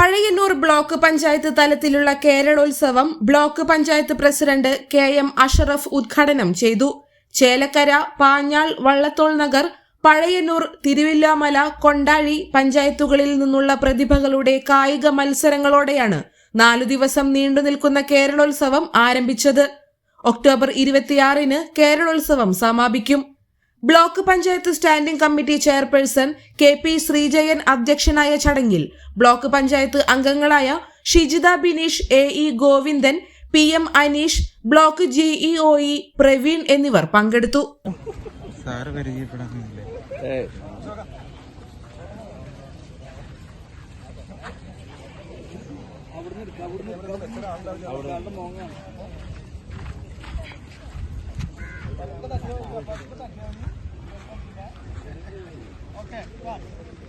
Pazhayannur block panchayat തലത്തിലുള്ള Keralolsavam block panchayat president K M Asharaf ഉദ്ഘാടനം ചെയ്തു. ചേലക്കര പാഞ്ഞാൾ വള്ളത്തോൾ നഗർ പഴയന്നൂർ തിരുവില്ലാമല കൊണ്ടാഴി പഞ്ചായത്തുകളിൽ നിന്നുള്ള പ്രതിഭകളുടെ കായിക മത്സരങ്ങളോടെയാണ് നാലു ദിവസം നീണ്ടു നിൽക്കുന്ന കേരളോത്സവം ആരംഭിച്ചത്. ഒക്ടോബർ ഇരുപത്തിയാറിന് കേരളോത്സവം സമാപിക്കും. Block panchayat standing committee chairperson K P Sreejayan അധ്യക്ഷനായ ചടങ്ങിൽ ബ്ലോക്ക് പഞ്ചായത്ത് അംഗങ്ങളായ Shijitha Bineesh A E Govindan P M Aneesh block GEO E Praveen എന്നിവർ പങ്കെടുത്തു. Okay, go.